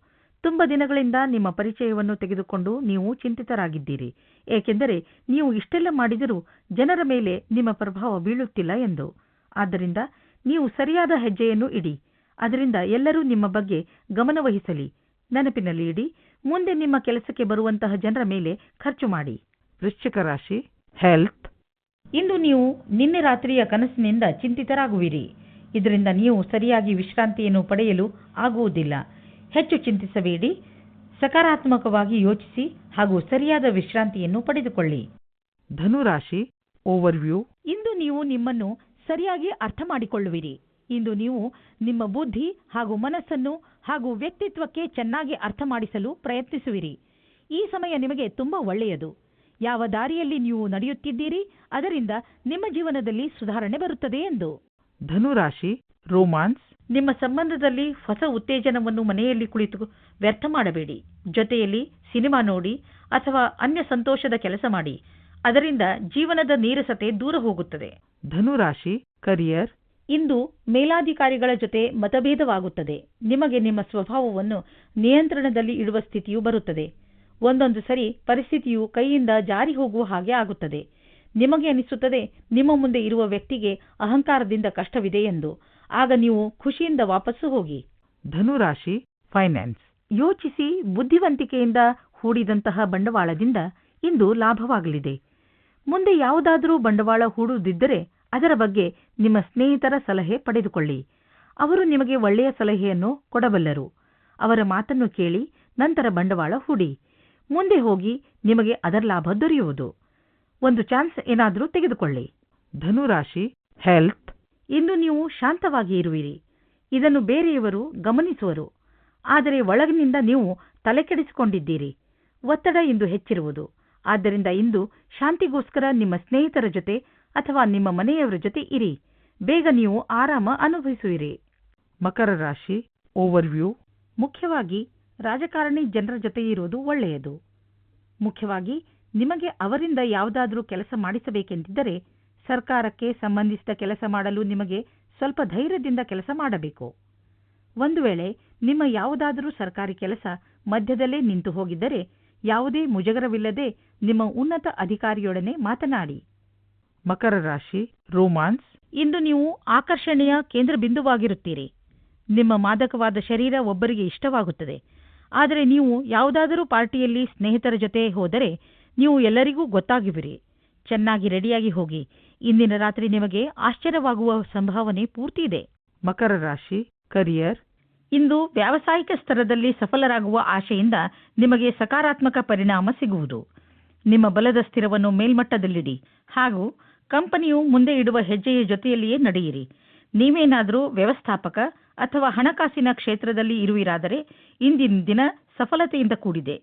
ತುಂಬ ದಿನಗಳಿಂದ ನಿಮ್ಮ ಪರಿಚಯವನ್ನು ತೆಗೆದುಕೊಂಡು ನೀವು ಚಿಂತಿತರಾಗಿದ್ದೀರಿ. ಏಕೆಂದರೆ ನೀವು ಇಷ್ಟೆಲ್ಲ ಮಾಡಿದರೂ ಜನರ ಮೇಲೆ ನಿಮ್ಮ ಪ್ರಭಾವ ಬೀಳುತ್ತಿಲ್ಲ ಎಂದು. ಆದ್ದರಿಂದ ನೀವು ಸರಿಯಾದ ಹೆಜ್ಜೆಯನ್ನು ಇಡಿ. ಅದರಿಂದ ಎಲ್ಲರೂ ನಿಮ್ಮ ಬಗ್ಗೆ ಗಮನವಹಿಸಲಿ ನೆನಪಿನಲ್ಲಿ ಇಡಿ. ಮುಂದೆ ನಿಮ್ಮ ಕೆಲಸಕ್ಕೆ ಬರುವಂತಹ ಜನರ ಮೇಲೆ ಖರ್ಚು ಮಾಡಿ.
ವೃಶ್ಚಿಕ ರಾಶಿ ಹೆಲ್ತ್
ಇಂದು ನೀವು ನಿನ್ನೆ ರಾತ್ರಿಯ ಕನಸಿನಿಂದ ಚಿಂತಿತರಾಗುವಿರಿ. ಇದರಿಂದ ನೀವು ಸರಿಯಾಗಿ ವಿಶ್ರಾಂತಿಯನ್ನು ಪಡೆಯಲು ಆಗುವುದಿಲ್ಲ. ಹೆಚ್ಚು ಚಿಂತಿಸಬೇಡಿ. ಸಕಾರಾತ್ಮಕವಾಗಿ ಯೋಚಿಸಿ ಹಾಗೂ ಸರಿಯಾದ ವಿಶ್ರಾಂತಿಯನ್ನು ಪಡೆದುಕೊಳ್ಳಿ.
ಧನುರಾಶಿ ಓವರ್ವ್ಯೂ
ಇಂದು ನೀವು ನಿಮ್ಮನ್ನು ಸರಿಯಾಗಿ ಅರ್ಥ ಮಾಡಿಕೊಳ್ಳುವಿರಿ. ಇಂದು ನೀವು ನಿಮ್ಮ ಬುದ್ಧಿ ಹಾಗೂ ಮನಸ್ಸನ್ನು ಹಾಗೂ ವ್ಯಕ್ತಿತ್ವಕ್ಕೆ ಚೆನ್ನಾಗಿ ಅರ್ಥ ಮಾಡಿಸಲು ಪ್ರಯತ್ನಿಸುವಿರಿ. ಈ ಸಮಯ ನಿಮಗೆ ತುಂಬಾ ಒಳ್ಳೆಯದು. ಯಾವ ದಾರಿಯಲ್ಲಿ ನೀವು ನಡೆಯುತ್ತಿದ್ದೀರಿ ಅದರಿಂದ ನಿಮ್ಮ ಜೀವನದಲ್ಲಿ ಸುಧಾರಣೆ ಬರುತ್ತದೆ ಎಂದು.
ಧನುರಾಶಿ ರೋಮಾನ್ಸ್.
ನಿಮ್ಮ ಸಂಬಂಧದಲ್ಲಿ ಹೊಸ ಉತ್ತೇಜನವನ್ನು ಮನೆಯಲ್ಲಿ ಕುಳಿತು ವ್ಯರ್ಥ ಮಾಡಬೇಡಿ. ಜೊತೆಯಲ್ಲಿ ಸಿನಿಮಾ ನೋಡಿ ಅಥವಾ ಅನ್ಯ ಸಂತೋಷದ ಕೆಲಸ ಮಾಡಿ ಅದರಿಂದ ಜೀವನದ ನೀರಸತೆ ದೂರ ಹೋಗುತ್ತದೆ.
ಧನುರಾಶಿ ಕರಿಯರ್.
ಇಂದು ಮೇಲಾಧಿಕಾರಿಗಳ ಜೊತೆ ಮತಭೇದವಾಗುತ್ತದೆ. ನಿಮಗೆ ನಿಮ್ಮ ಸ್ವಭಾವವನ್ನು ನಿಯಂತ್ರಣದಲ್ಲಿ ಇಡುವ ಸ್ಥಿತಿಯು ಬರುತ್ತದೆ. ಒಂದೊಂದು ಸರಿ ಪರಿಸ್ಥಿತಿಯು ಕೈಯಿಂದ ಜಾರಿ ಹೋಗುವ ಹಾಗೆ ಆಗುತ್ತದೆ. ನಿಮಗೆ ಅನಿಸುತ್ತದೆ, ನಿಮ್ಮ ಮುಂದೆ ಇರುವ ವ್ಯಕ್ತಿಗೆ ಅಹಂಕಾರದಿಂದ ಕಷ್ಟವಿದೆ ಎಂದು. ಆಗ ನೀವು ಖುಷಿಯಿಂದ ವಾಪಸ್ಸು ಹೋಗಿ.
ಧನುರಾಶಿ ಫೈನಾನ್ಸ್
ಯೋಚಿಸಿ ಬುದ್ಧಿವಂತಿಕೆಯಿಂದ ಹೂಡಿದಂತಹ ಬಂಡವಾಳದಿಂದ ಇಂದು ಲಾಭವಾಗಲಿದೆ. ಮುಂದೆ ಯಾವುದಾದರೂ ಬಂಡವಾಳ ಹೂಡುವುದಿದ್ದರೆ ಅದರ ಬಗ್ಗೆ ನಿಮ್ಮ ಸ್ನೇಹಿತರ ಸಲಹೆ ಪಡೆದುಕೊಳ್ಳಿ. ಅವರು ನಿಮಗೆ ಒಳ್ಳೆಯ ಸಲಹೆಯನ್ನು ಕೊಡಬಲ್ಲರು. ಅವರ ಮಾತನ್ನು ಕೇಳಿ ನಂತರ ಬಂಡವಾಳ ಹೂಡಿ. ಮುಂದೆ ಹೋಗಿ ನಿಮಗೆ ಅದರ ಲಾಭ ದೊರೆಯುವುದು. ಒಂದು ಚಾನ್ಸ್ ಏನಾದರೂ ತೆಗೆದುಕೊಳ್ಳಿ.
ಧನುರಾಶಿ ಹೆಲ್ತ್.
ಇಂದು ನೀವು ಶಾಂತವಾಗಿ ಇರುವಿರಿ. ಇದನ್ನು ಬೇರೆಯವರು ಗಮನಿಸುವರು. ಆದರೆ ಒಳಗಿನಿಂದ ನೀವು ತಲೆಕೆಡಿಸಿಕೊಂಡಿದ್ದೀರಿ ಒತ್ತಡ ಇಂದು ಹೆಚ್ಚಿರುವುದು. ಆದ್ದರಿಂದ ಇಂದು ಶಾಂತಿಗೋಸ್ಕರ ನಿಮ್ಮ ಸ್ನೇಹಿತರ ಜೊತೆ ಅಥವಾ ನಿಮ್ಮ ಮನೆಯವರ ಜೊತೆ ಇರಿ. ಬೇಗ ನೀವು ಆರಾಮ ಅನುಭವಿಸುವಿರಿ.
ಮಕರ ರಾಶಿ ಓವರ್ವ್ಯೂ.
ಮುಖ್ಯವಾಗಿ ರಾಜಕಾರಣಿ ಜನರ ಜೊತೆ ಇರುವುದು ಒಳ್ಳೆಯದು. ಮುಖ್ಯವಾಗಿ ನಿಮಗೆ ಅವರಿಂದ ಯಾವುದಾದರೂ ಕೆಲಸ ಮಾಡಿಸಬೇಕೆಂದಿದ್ದರೆ ಸರ್ಕಾರಕ್ಕೆ ಸಂಬಂಧಿಸಿದ ಕೆಲಸ ಮಾಡಲು ನಿಮಗೆ ಸ್ವಲ್ಪ ಧೈರ್ಯದಿಂದ ಕೆಲಸ ಮಾಡಬೇಕು. ಒಂದು ವೇಳೆ ನಿಮ್ಮ ಯಾವುದಾದರೂ ಸರ್ಕಾರಿ ಕೆಲಸ ಮಧ್ಯದಲ್ಲೇ ನಿಂತು ಹೋಗಿದ್ದರೆ ಯಾವುದೇ ಮುಜುಗರವಿಲ್ಲದೆ ನಿಮ್ಮ ಉನ್ನತ ಅಧಿಕಾರಿಯೊಡನೆ ಮಾತನಾಡಿ.
ಮಕರ ರಾಶಿ ರೋಮಾನ್ಸ್.
ಇಂದು ನೀವು ಆಕರ್ಷಣೆಯ ಕೇಂದ್ರ ಬಿಂದುವಾಗಿರುತ್ತೀರಿ ನಿಮ್ಮ ಮಾದಕವಾದ ಶರೀರ ಒಬ್ಬರಿಗೆ ಇಷ್ಟವಾಗುತ್ತದೆ. ಆದರೆ ನೀವು ಯಾವುದಾದರೂ ಪಾರ್ಟಿಯಲ್ಲಿ ಸ್ನೇಹಿತರ ಜೊತೆ ಹೋದರೆ ನೀವು ಎಲ್ಲರಿಗೂ ಗೊತ್ತಾಗುವಿರಿ ಚೆನ್ನಾಗಿ ರೆಡಿಯಾಗಿ ಹೋಗಿ. ಇಂದಿನ ರಾತ್ರಿ ನಿಮಗೆ ಆಶ್ಚರ್ಯವಾಗುವ ಸಂಭಾವನೆ ಪೂರ್ತಿ ಇದೆ.
ಮಕರ ರಾಶಿ ಕರಿಯರ್.
ಇಂದು ವ್ಯಾವಸಾಯಿಕ ಸ್ತರದಲ್ಲಿ ಸಫಲರಾಗುವ ಆಶೆಯಿಂದ ನಿಮಗೆ ಸಕಾರಾತ್ಮಕ ಪರಿಣಾಮ ಸಿಗುವುದು. ನಿಮ್ಮ ಬಲದ ಸ್ಥಿರವನ್ನು ಮೇಲ್ಮಟ್ಟದಲ್ಲಿಡಿ. ಹಾಗೂ ಕಂಪನಿಯು ಮುಂದೆ ಇಡುವ ಹೆಜ್ಜೆಯ ಜೊತೆಯಲ್ಲಿಯೇ ನಡೆಯಿರಿ. ನೀವೇನಾದರೂ ವ್ಯವಸ್ಥಾಪಕ ಅಥವಾ ಹಣಕಾಸಿನ ಕ್ಷೇತ್ರದಲ್ಲಿ ಇರುವಿರಾದರೆ ಇಂದಿನ ದಿನ ಸಫಲತೆಯಿಂದ ಕೂಡಿದೆ.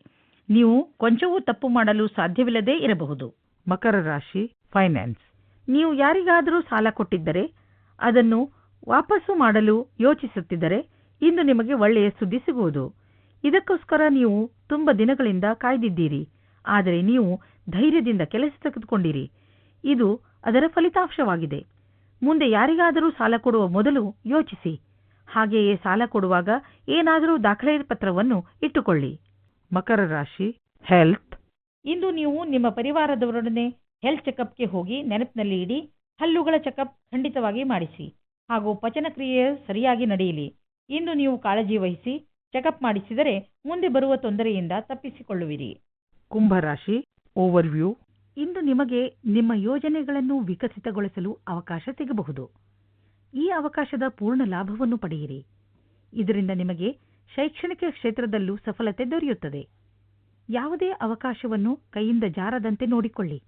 ನೀವು ಕೊಂಚವೂ ತಪ್ಪು ಮಾಡಲು ಸಾಧ್ಯವಿಲ್ಲದೇ ಇರಬಹುದು.
ಮಕರ ರಾಶಿ ಫೈನಾನ್ಸ್.
ನೀವು ಯಾರಿಗಾದರೂ ಸಾಲ ಕೊಟ್ಟಿದ್ದರೆ ಅದನ್ನು ವಾಪಸ್ಸು ಮಾಡಲು ಯೋಚಿಸುತ್ತಿದ್ದರೆ ಇಂದು ನಿಮಗೆ ಒಳ್ಳೆಯ ಸುದ್ದಿ ಸಿಗುವುದು. ಇದಕ್ಕೋಸ್ಕರ ನೀವು ತುಂಬ ದಿನಗಳಿಂದ ಕಾಯ್ದಿದ್ದೀರಿ. ಆದರೆ ನೀವು ಧೈರ್ಯದಿಂದ ಕೆಲಸ ತೆಗೆದುಕೊಂಡಿರಿ. ಇದು ಅದರ ಫಲಿತಾಂಶವಾಗಿದೆ. ಮುಂದೆ ಯಾರಿಗಾದರೂ ಸಾಲ ಕೊಡುವ ಮೊದಲು ಯೋಚಿಸಿ. ಹಾಗೆಯೇ ಸಾಲ ಕೊಡುವಾಗ ಏನಾದರೂ ದಾಖಲೆ ಪತ್ರವನ್ನು ಇಟ್ಟುಕೊಳ್ಳಿ.
ಮಕರ ರಾಶಿ ಹೆಲ್ತ್
ಇಂದು ನೀವು ನಿಮ್ಮ ಪರಿವಾರದವರೊಡನೆ ಹೆಲ್ತ್ ಚೆಕಪ್ಗೆ ಹೋಗಿ ನೆನಪಿನಲ್ಲಿ ಇಡಿ, ಹಲ್ಲುಗಳ ಚೆಕಪ್ ಖಂಡಿತವಾಗಿ ಮಾಡಿಸಿ ಹಾಗೂ ಪಚನಕ್ರಿಯೆ ಸರಿಯಾಗಿ ನಡೆಯಲಿ. ಇಂದು ನೀವು ಕಾಳಜಿ ವಹಿಸಿ ಚೆಕಪ್ ಮಾಡಿಸಿದರೆ ಮುಂದೆ ಬರುವ ತೊಂದರೆಯಿಂದ ತಪ್ಪಿಸಿಕೊಳ್ಳುವಿರಿ.
ಕುಂಭರಾಶಿ ಓವರ್ವ್ಯೂ
ಇಂದು ನಿಮಗೆ ನಿಮ್ಮ ಯೋಜನೆಗಳನ್ನು ವಿಕಸಿತಗೊಳಿಸಲು ಅವಕಾಶ ಸಿಗಬಹುದು. ಈ ಅವಕಾಶದ ಪೂರ್ಣ ಲಾಭವನ್ನು ಪಡೆಯಿರಿ. ಇದರಿಂದ ನಿಮಗೆ ಶೈಕ್ಷಣಿಕ ಕ್ಷೇತ್ರದಲ್ಲೂ ಸಫಲತೆ ದೊರೆಯುತ್ತದೆ. ಯಾವುದೇ ಅವಕಾಶವನ್ನು ಕೈಯಿಂದ ಜಾರದಂತೆ ನೋಡಿಕೊಳ್ಳಿ.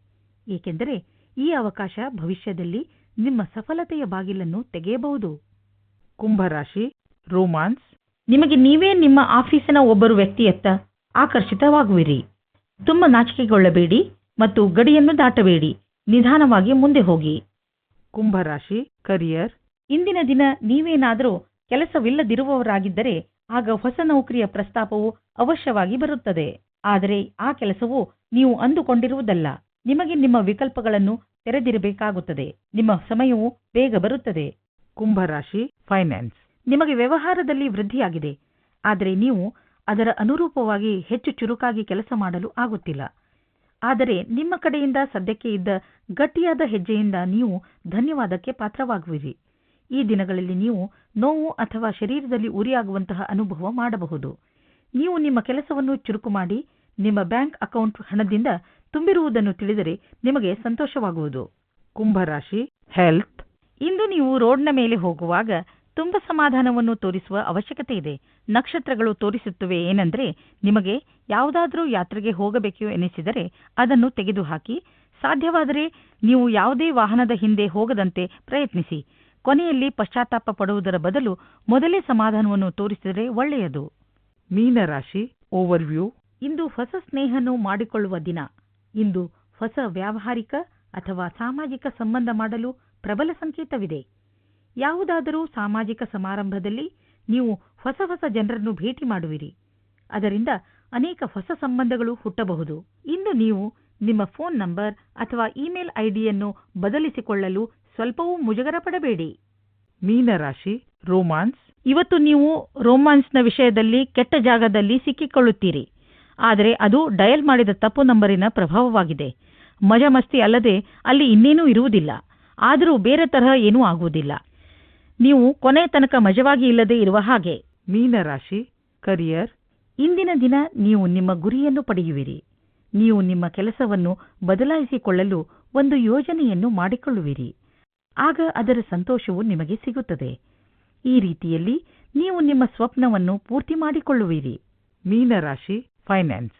ಏಕೆಂದರೆ ಈ ಅವಕಾಶ ಭವಿಷ್ಯದಲ್ಲಿ ನಿಮ್ಮ ಸಫಲತೆಯ ಬಾಗಿಲನ್ನು ತೆಗೆಯಬಹುದು.
ಕುಂಭರಾಶಿ ರೋಮಾನ್ಸ್.
ನಿಮಗೆ ನೀವೇ ನಿಮ್ಮ ಆಫೀಸಿನ ಒಬ್ಬರು ವ್ಯಕ್ತಿಯತ್ತ ಆಕರ್ಷಿತವಾಗುವಿರಿ. ತುಂಬ ನಾಚಿಕೆಗೊಳ್ಳಬೇಡಿ ಮತ್ತು ಗಡಿಯನ್ನು ದಾಟಬೇಡಿ. ನಿಧಾನವಾಗಿ ಮುಂದೆ ಹೋಗಿ.
ಕುಂಭರಾಶಿ ಕರಿಯರ್.
ಇಂದಿನ ದಿನ ನೀವೇನಾದರೂ ಕೆಲಸವಿಲ್ಲದಿರುವವರಾಗಿದ್ದರೆ ಆಗ ಹೊಸ ನೌಕರಿಯ ಪ್ರಸ್ತಾಪವು ಅವಶ್ಯವಾಗಿ ಬರುತ್ತದೆ. ಆದರೆ ಆ ಕೆಲಸವು ನೀವು ಅಂದುಕೊಂಡಿರುವುದಲ್ಲ. ನಿಮಗೆ ನಿಮ್ಮ ವಿಕಲ್ಪಗಳನ್ನು ತೆರೆದಿರಬೇಕಾಗುತ್ತದೆ. ನಿಮ್ಮ ಸಮಯವು ಬೇಗ ಬರುತ್ತದೆ.
ಕುಂಭರಾಶಿ ಫೈನಾನ್ಸ್
ನಿಮಗೆ ವ್ಯವಹಾರದಲ್ಲಿ ವೃದ್ಧಿಯಾಗಿದೆ. ಆದರೆ ನೀವು ಅದರ ಅನುರೂಪವಾಗಿ ಹೆಚ್ಚು ಚುರುಕಾಗಿ ಕೆಲಸ ಮಾಡಲು ಆಗುತ್ತಿಲ್ಲ. ಆದರೆ ನಿಮ್ಮ ಕಡೆಯಿಂದ ಸದ್ಯಕ್ಕೆ ಇದ್ದ ಗಟ್ಟಿಯಾದ ಹೆಜ್ಜೆಯಿಂದ ನೀವು ಧನ್ಯವಾದಕ್ಕೆ ಪಾತ್ರವಾಗುವಿರಿ. ಈ ದಿನಗಳಲ್ಲಿ ನೀವು ನೋವು ಅಥವಾ ಶರೀರದಲ್ಲಿ ಉರಿಯಾಗುವಂತಹ ಅನುಭವ ಮಾಡಬಹುದು. ನೀವು ನಿಮ್ಮ ಕೆಲಸವನ್ನು ಚುರುಕು ಮಾಡಿ ನಿಮ್ಮ ಬ್ಯಾಂಕ್ ಅಕೌಂಟ್ ಹಣದಿಂದ ತುಂಬಿರುವುದನ್ನು ತಿಳಿದರೆ ನಿಮಗೆ ಸಂತೋಷವಾಗುವುದು.
ಕುಂಭರಾಶಿ ಹೆಲ್ತ್.
ಇಂದು ನೀವು ರೋಡ್ನ ಮೇಲೆ ಹೋಗುವಾಗ ತುಂಬ ಸಮಾಧಾನವನ್ನು ತೋರಿಸುವ ಅವಶ್ಯಕತೆ ಇದೆ. ನಕ್ಷತ್ರಗಳು ತೋರಿಸುತ್ತವೆ ಏನಂದ್ರೆ ನಿಮಗೆ ಯಾವುದಾದರೂ ಯಾತ್ರೆಗೆ ಹೋಗಬೇಕು ಎನಿಸಿದರೆ ಅದನ್ನು ತೆಗೆದುಹಾಕಿ, ಸಾಧ್ಯವಾದರೆ ನೀವು ಯಾವುದೇ ವಾಹನದ ಹಿಂದೆ ಹೋಗದಂತೆ ಪ್ರಯತ್ನಿಸಿ. ಕೊನೆಯಲ್ಲಿ ಪಶ್ಚಾತ್ತಾಪ ಪಡುವುದರ ಬದಲು ಮೊದಲೇ ಸಮಾಧಾನವನ್ನು ತೋರಿಸಿದರೆ ಒಳ್ಳೆಯದು.
ಮೀನರಾಶಿ ಓವರ್ವ್ಯೂ
ಇಂದು ಹೊಸ ಸ್ನೇಹನು ಮಾಡಿಕೊಳ್ಳುವ ದಿನ. ಇಂದು ಹೊಸ ವ್ಯಾವಹಾರಿಕ ಅಥವಾ ಸಾಮಾಜಿಕ ಸಂಬಂಧ ಮಾಡಲು ಪ್ರಬಲ ಸಂಕೇತವಿದೆ. ಯಾವುದಾದರೂ ಸಾಮಾಜಿಕ ಸಮಾರಂಭದಲ್ಲಿ ನೀವು ಹೊಸ ಹೊಸ ಜನರನ್ನು ಭೇಟಿ ಮಾಡುವಿರಿ. ಅದರಿಂದ ಅನೇಕ ಹೊಸ ಸಂಬಂಧಗಳು ಹುಟ್ಟಬಹುದು. ಇಂದು ನೀವು ನಿಮ್ಮ ಫೋನ್ ನಂಬರ್ ಅಥವಾ ಇಮೇಲ್ ಐಡಿಯನ್ನು ಬದಲಿಸಿಕೊಳ್ಳಲು ಸ್ವಲ್ಪವೂ ಮುಜುಗರ ಪಡಬೇಡಿ
ಮೀನರಾಶಿ ರೋಮಾನ್ಸ್.
ಇವತ್ತು ನೀವು ರೋಮಾನ್ಸ್ನ ವಿಷಯದಲ್ಲಿ ಕೆಟ್ಟ ಜಾಗದಲ್ಲಿ ಸಿಕ್ಕಿಕೊಳ್ಳುತ್ತೀರಿ. ಆದರೆ ಅದು ಡಯಲ್ ಮಾಡಿದ ತಪ್ಪು ನಂಬರಿನ ಪ್ರಭಾವವಾಗಿದೆ. ಮಜಮಸ್ತಿ ಅಲ್ಲದೆ ಅಲ್ಲಿ ಇನ್ನೇನೂ ಇರುವುದಿಲ್ಲ. ಆದರೂ ಬೇರೆ ತರಹ ಏನೂ ಆಗುವುದಿಲ್ಲ. ನೀವು ಕೊನೆ ತನಕ ಮಜವಾಗಿ ಇಲ್ಲದೆ ಇರುವ ಹಾಗೆ.
ಮೀನರಾಶಿ ಕರಿಯರ್.
ಇಂದಿನ ದಿನ ನೀವು ನಿಮ್ಮ ಗುರಿಯನ್ನು ಪಡೆಯುವಿರಿ. ನೀವು ನಿಮ್ಮ ಕೆಲಸವನ್ನು ಬದಲಾಯಿಸಿಕೊಳ್ಳಲು ಒಂದು ಯೋಜನೆಯನ್ನು ಮಾಡಿಕೊಳ್ಳುವಿರಿ. ಆಗ ಅದರ ಸಂತೋಷವು ನಿಮಗೆ ಸಿಗುತ್ತದೆ. ಈ ರೀತಿಯಲ್ಲಿ ನೀವು ನಿಮ್ಮ ಸ್ವಪ್ನವನ್ನು ಪೂರ್ತಿ ಮಾಡಿಕೊಳ್ಳುವಿರಿ.
ಮೀನರಾಶಿ ಫೈನಾನ್ಸ್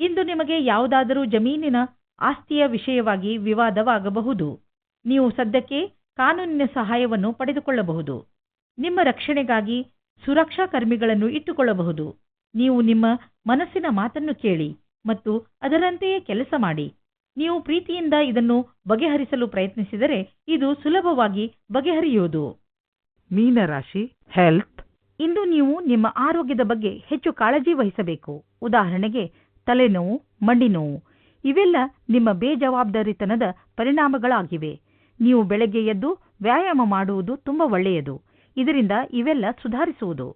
ಇಂದು ನಿಮಗೆ ಯಾವುದಾದರೂ ಜಮೀನಿನ ಆಸ್ತಿಯ ವಿಷಯವಾಗಿ ವಿವಾದವಾಗಬಹುದು. ನೀವು ಸದ್ಯಕ್ಕೆ ಕಾನೂನಿನ ಸಹಾಯವನ್ನು ಪಡೆದುಕೊಳ್ಳಬಹುದು. ನಿಮ್ಮ ರಕ್ಷಣೆಗಾಗಿ ಸುರಕ್ಷಾ ಕರ್ಮಿಗಳನ್ನು ಇಟ್ಟುಕೊಳ್ಳಬಹುದು. ನೀವು ನಿಮ್ಮ ಮನಸ್ಸಿನ ಮಾತನ್ನು ಕೇಳಿ ಮತ್ತು ಅದರಂತೆಯೇ ಕೆಲಸ ಮಾಡಿ. ನೀವು ಪ್ರೀತಿಯಿಂದ ಇದನ್ನು ಬಗೆಹರಿಸಲು ಪ್ರಯತ್ನಿಸಿದರೆ ಇದು ಸುಲಭವಾಗಿ ಬಗೆಹರಿಯುವುದು.
ಮೀನರಾಶಿ ಹೆಲ್ತ್
ಇಂದು ನೀವು ನಿಮ್ಮ ಆರೋಗ್ಯದ ಬಗ್ಗೆ ಹೆಚ್ಚು ಕಾಳಜಿ ವಹಿಸಬೇಕು. ಉದಾಹರಣೆಗೆ ತಲೆನೋವು ಮಂಡಿನೋವು ಇವೆಲ್ಲ ನಿಮ್ಮ ಬೇಜವಾಬ್ದಾರಿತನದ ಪರಿಣಾಮಗಳಾಗಿವೆ. ನೀವು ಬೆಳಗ್ಗೆ ಎದ್ದು ವ್ಯಾಯಾಮ ಮಾಡುವುದು ತುಂಬಾ ಒಳ್ಳೆಯದು. ಇದರಿಂದ ಇವೆಲ್ಲ ಸುಧಾರಿಸುವುದು.